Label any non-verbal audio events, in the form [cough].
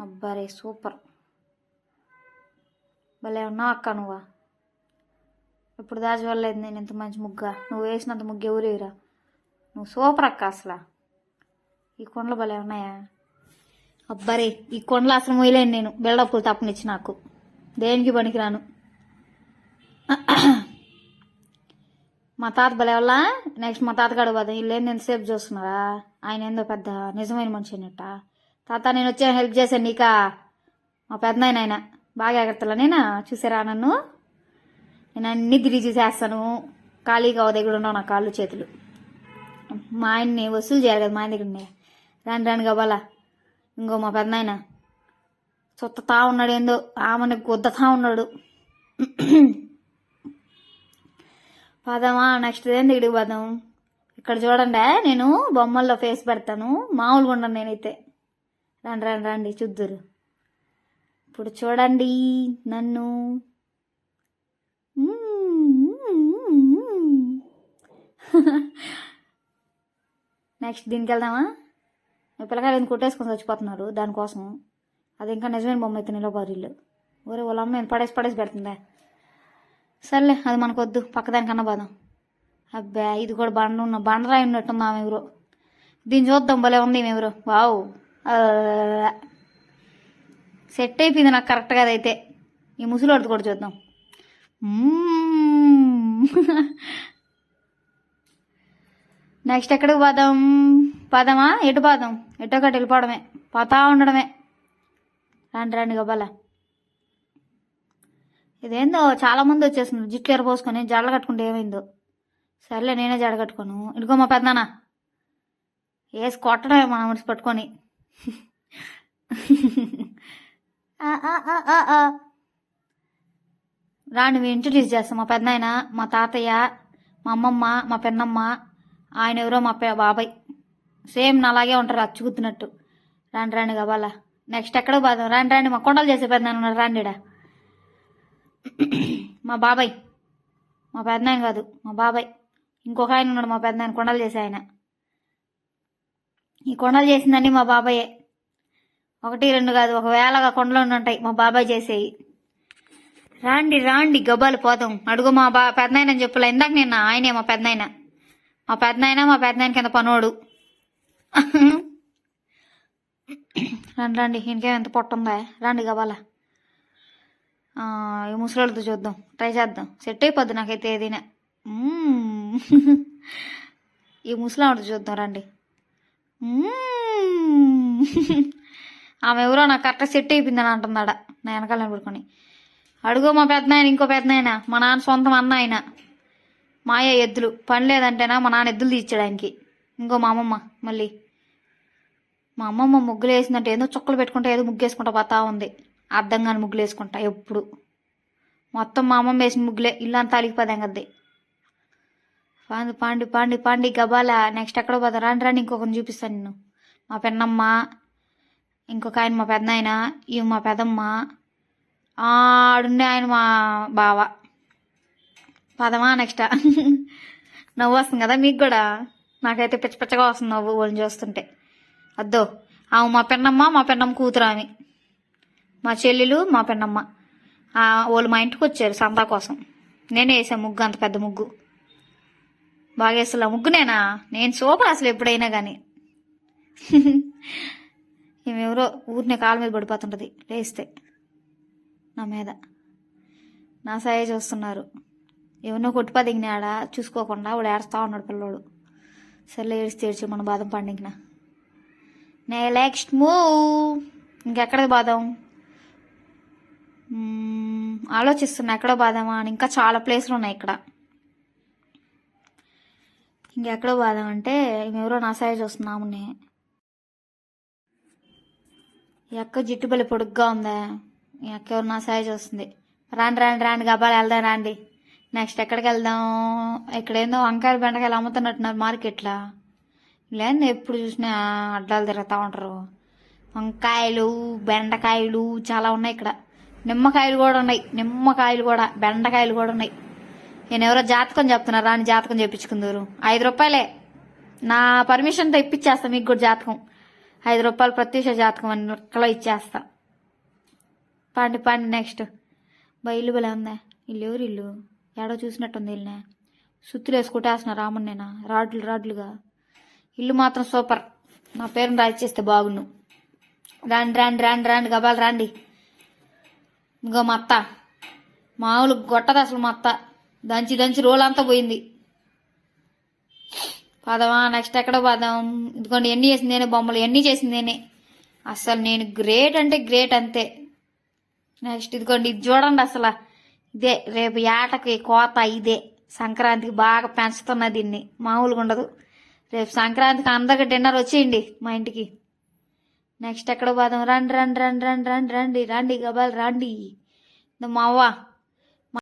అబ్బారే super. భలే ఉన్నావు అక్క నువ్వా. ఇప్పుడు దాచి వెళ్ళలేదు నేను ఇంత మంచి ముగ్గ. నువ్వు వేసినంత ముగ్గు ఎవరేరా నువ్వు సూపర్ అక్క అసలు. ఈ కొండలు భలే ఉన్నాయా? అబ్బరే ఈ కొండలు అసలు మొయ్యలేను నేను. బిల్డప్పులు తప్పనిచ్చి నాకు. దేనికి పనికిరాను? మా తాత భలే వల్ల నెక్స్ట్ మా తాత గడు పోదాం. వీళ్ళు ఏంది ఎంతసేపు చూస్తున్నారా? ఆయన ఏందో పెద్ద నిజమైన మనిషి అన్నట్ట. తాత నేను వచ్చే హెల్ప్ చేశాను నీక? మా పెద్ద ఆయన బాగా ఎగడతలా నేనా? చూసారా నన్ను? నేను అన్ని తిరిగి చూసేస్తాను. ఖాళీగా ఓ దగ్గర ఉన్నావు నా కాళ్ళు చేతులు. మా ఆయన్ని వసూలు చేయాలి కదా మా ఆయన దగ్గర ఉన్నాయి. రాను రాని గబాలా ఇంకో మా పెద్ద ఆయన చుత్తతా ఉన్నాడు ఏందో. ఆమెను గుద్దతా ఉన్నాడు. పదమా నెక్స్ట్ ఏం దిగుడు పదం? ఇక్కడ చూడండి నేను బొమ్మల్లో ఫేస్ పెడతాను. మామూలుగా ఉండను నేనైతే. రండి రండి రండి చూద్దురు. ఇప్పుడు చూడండి నన్ను. నెక్స్ట్ దీనికి వెళ్దామా? ఈ పిల్లకాయలు ఎందుకు కొట్టేసుకొని చచ్చిపోతున్నారు దానికోసం. అది ఇంకా నిజమైన బొమ్మ అయితే నిలబడిల్లు ఊరే వాళ్ళ అమ్మ ఎంత పడేసి పడేసి పెడుతుందా? సర్లే అది మనకొద్దు. పక్కదానికన్నా పోదాం అబ్బా ఇది కూడా బండ ఉన్న బండరాయి ఉన్నట్టుంది ఆమె ఎవరో. దీన్ని చూద్దాం భలే ఉంది ఈమె ఎవరో. వావ్. సెట్ అయిపోయింది నాకు కరెక్ట్గా అదైతే. ఈ ముసలోడిది కూడా చూద్దాం. నెక్స్ట్ ఎక్కడికి పోదాం? పోదామా? ఎటు పోదాం? ఎటో ఒకటి వెళ్ళిపోవడమే. పోతా ఉండడమే. రండి రండి గబాల ఇదేందో చాలామంది వచ్చేస్తున్నారు. జిట్లు ఎరపోసుకొని జడలు కట్టుకుంటే ఏమైందో. సర్లే నేనే జడ కట్టుకోను. ఇదిగో మా పెద్దనా వేసి కొట్టడమే మన మనిషి పట్టుకొని. ఆ, రాండి మేము ఇంట్రడ్యూస్ చేస్తాం మా పెద్దనాయన మా తాతయ్య మా అమ్మమ్మ మా పెన్నమ్మ ఆయన ఎవరో మా బాబాయ్. సేమ్ నాలాగే ఉంటారు అచ్చుకుతున్నట్టు రాండి రాండి కావాలా? నెక్స్ట్ ఎక్కడ పోదాం రాండి రాండి మా కొండలు చేసే పెద్దనాయన ఉన్నారు రాండిడా మా బాబాయ్. మా పెద్దనాయన కాదు మా బాబాయ్. ఇంకొక ఆయన ఉన్నాడు మా పెద్దనాయన కొండలు చేసే ఆయన. ఈ కొండలు చేసిందండి మా బాబాయే. ఒకటి రెండు కాదు ఒకవేళగా కొండలు ఉంటాయి మా బాబాయ్ చేసేవి రాండి రాండి గబ్బాలు పోదాం. అడుగు మా బా పెద్దనాయన అని చెప్పలే. ఇందాక నిన్న ఆయనే మా పెద్దనాయన. మా పెద్దనాయన మా పెద్దనాయన కింద పనోడు రండి రండి ఇంకేం ఎంత పొట్టుందా రండి గబాల. ఈ ముసలోళ్ళతో చూద్దాం. ట్రై చేద్దాం. సెట్ అయిపోద్ది నాకైతే ఏదైనా. ఈ ముసలాడితో చూద్దాం. రండి. ఆమె ఎవరో నాకు కరెక్ట్ సెట్ అయిపోయిందని అంటుందాడ. నా వెనకాల పడుకొని అడుగు మా పెద్దనాయన ఇంకో పెద్దనాయన. మా నాన్న సొంతం అన్న ఆయన. మాయ ఎద్దులు. పని లేదంటేనా మా నాన్న ఎద్దులు తీర్చాడు ఆయనకి. ఇంకో మా అమ్మమ్మ మళ్ళీ. మా అమ్మమ్మ ముగ్గులు వేసిందంటే ఏదో చుక్కలు పెట్టుకుంటా ఏదో ముగ్గు వేసుకుంటా పోతా ఉంది. అర్థం కాని ముగ్గులు వేసుకుంటా ఎప్పుడు. మొత్తం మా అమ్మమ్మ వేసిన ముగ్గులే. ఇల్లు అంతా అలిగిపోదాం కద్ది పాండి పాండి పాండి పాండి గబాల. నెక్స్ట్ ఎక్కడ పోతా. రాండి రాని ఇంకొకరిని చూపిస్తాను నేను మా పెన్నమ్మ ఇంకొక ఆయన మా పెద్ద ఆయన ఇవి మా పెదమ్మ ఆడుండే ఆయన మా బావ. పదమా నెక్స్ట్ [laughs] నవ్వు వస్తుంది కదా మీకు కూడా? నాకైతే పిచ్చ పిచ్చగా వస్తుంది నవ్వు వాళ్ళని చూస్తుంటే. అద్దో. ఆమె మా పెన్నమ్మ మా పెన్నమ్మ కూతురు ఆమె. మా చెల్లెలు మా పెన్నమ్మ వాళ్ళు మా ఇంటికి వచ్చారు సంతా కోసం. నేనే వేసాను ముగ్గు అంత పెద్ద ముగ్గు. బాగా ముగ్గునేనా? నేను శోభ అసలు ఎప్పుడైనా కానీ ఈమెవరో ఊరినే కాళ్ళ మీద పడిపోతుంటుంది లేస్తే నా మీద. నా సాయ చూస్తున్నారు. ఎవరినో కొట్టుపా చూసుకోకుండా వాడు ఏడుస్తా ఉన్నాడు పిల్లోడు. సర్లే ఏడిస్తే ఏడ్చి మన బాదం పండుగన నే నెక్స్ట్ మూవ్ ఇంకెక్కడ బాదం ఆలోచిస్తున్నా ఎక్కడో బాదమా అని. ఇంకా చాలా ప్లేస్లు ఉన్నాయి ఇక్కడ. ఇంకెక్కడో బాధ అంటే ఎవరో నా సాయ వస్తున్నాముని. ఈ అక్క జిట్టు బలి పొడుగ్గా ఉందా. ఈ అక్క ఎవరు నా సాయ చూస్తుంది రాండి రాండి రాండి గబాలు వెళ్దాం రాండి. నెక్స్ట్ ఎక్కడికి వెళ్దాం? ఇక్కడేందో వంకాయలు బెండకాయలు అమ్ముతున్నట్టున్నారు మార్కెట్లో. లేదు ఎప్పుడు చూసినా అడ్డాలు తిరుగుతూ ఉంటారు. వంకాయలు బెండకాయలు చాలా ఉన్నాయి ఇక్కడ. నిమ్మకాయలు కూడా ఉన్నాయి నిమ్మకాయలు కూడా బెండకాయలు కూడా ఉన్నాయి. నేను ఎవరో జాతకం చెప్తున్నా రాని జాతకం చెప్పించుకుందరు. ఐదు రూపాయలే. నా పర్మిషన్తో ఇప్పించేస్తా మీకు కూడా జాతకం. ఐదు రూపాయలు ప్రత్యూష జాతకం అని లెక్కలో ఇచ్చేస్తా. పండి పండి నెక్స్ట్. బా ఇల్లు బలే ఉందా. ఇల్లు ఎవరు ఇల్లు? ఏడో చూసినట్టుంది ఇల్లునే సుత్తులు వేసుకుంటేస్తున్నా రామన్నేనా రాడ్లు రాడ్లుగా. ఇల్లు మాత్రం సూపర్. నా పేరుని రాయిచేస్తే బాగున్ను రాండి రాండి రాండి రాండి గబాలు రాండి. ఇంకో మా అత్త మామూలు గొట్టదసలు అసలు మా అత్త దంచి దంచి రోలంతా పోయింది. పదవా నెక్స్ట్ ఎక్కడ పదాం. ఇదిగోండి ఎన్ని చేసింది నేనే బొమ్మలు ఎన్ని చేసింది నేనే. అసలు నేను గ్రేట్ అంటే గ్రేట్ అంతే. నెక్స్ట్ ఇదిగోండి ఇది చూడండి అసలు. ఇదే రేపు ఏటకి కోత ఇదే. సంక్రాంతికి బాగా పెంచుతున్నా దీన్ని. మామూలుగా ఉండదు. రేపు సంక్రాంతికి అందరికి డిన్నర్ వచ్చేయండి మా ఇంటికి. నెక్స్ట్ ఎక్కడ పోదాం. రండి రండి రండి రండి రండి రండి రండి గబాల్ రండి. మా అవ్వ